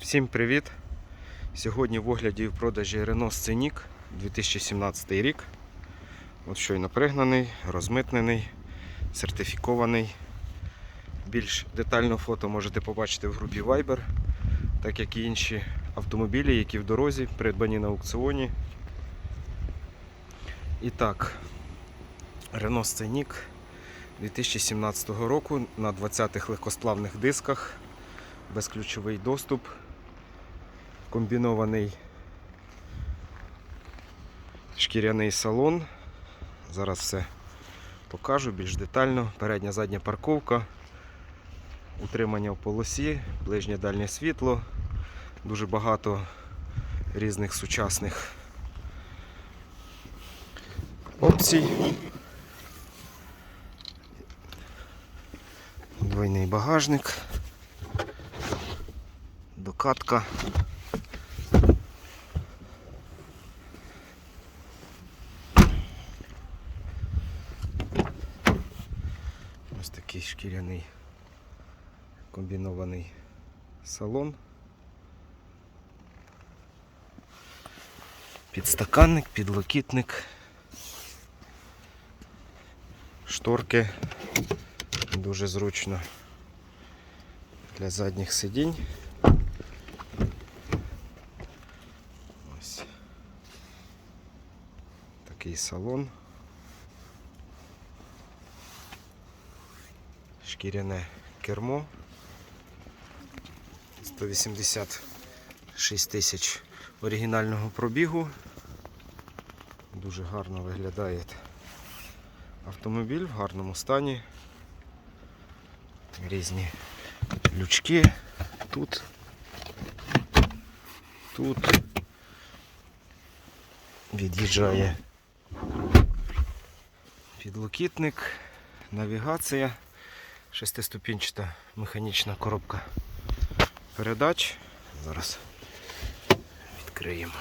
Всім привіт! Сьогодні в огляді і в продажі Renault Scenic 2017 рік. От щойно пригнаний, розмитнений, сертифікований. Більш детально фото можете побачити в групі Viber, так як і інші автомобілі, які в дорозі, придбані на аукціоні. І так, Renault Scenic 2017 року на 20-х легкосплавних дисках, безключовий доступ, комбінований шкіряний салон. Зараз все покажу більш детально. Передня задня парковка, утримання в полосі, ближнє дальнє світло, дуже багато різних сучасних опцій. Двойний багажник, докатка. Ось такий шкіряний комбінований салон. Підстаканник, підлокітник, шторки дуже зручно для задніх сидінь. Ось такий салон. Шкіряне кермо. 186 тисяч оригінального пробігу. Дуже гарно виглядає автомобіль в гарному стані. Різні лючки тут, тут від'їжджає підлокітник, навігація, шестиступінчата механічна коробка передач. Зараз відкриємо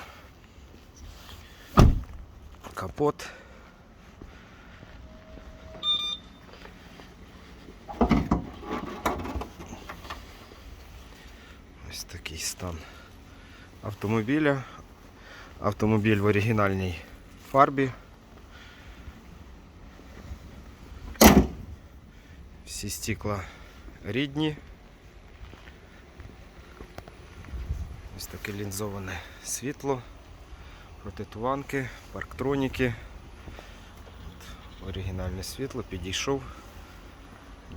капот. Ось такий стан автомобіля. Автомобіль в оригінальній фарбі. Всі стекла рідні. Ось таке лінзоване світло, протитуванки, парктроніки. От оригінальне світло, підійшов,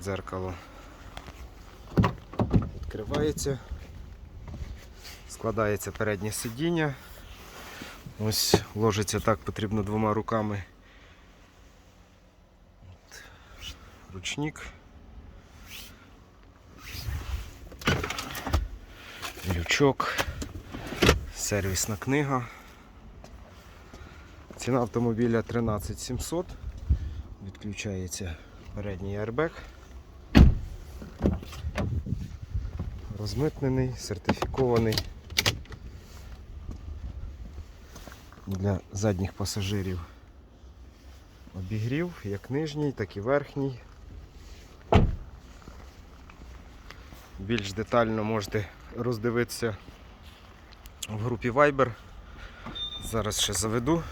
дзеркало відкривається, складається переднє сидіння. Ось ложиться так, потрібно двома руками. Ручник. Лючок, сервісна книга. Ціна автомобіля 13700. Відключається передній airbag. Розмитнений, сертифікований для задніх пасажирів. Обігрів як нижній, так і верхній. Більш детально можете роздивитися в групі Viber. Зараз ще заведу.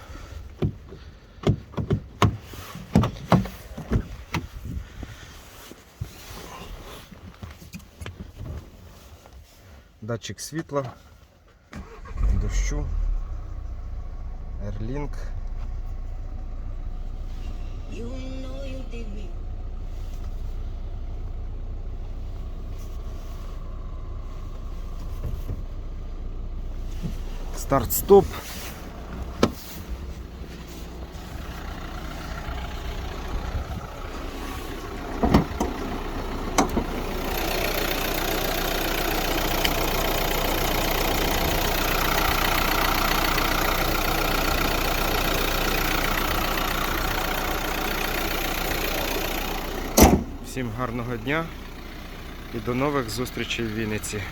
Датчик світла, дощу, Airlink. You know you did me. Старт-стоп. Всім гарного дня і до нових зустрічей в Вінниці.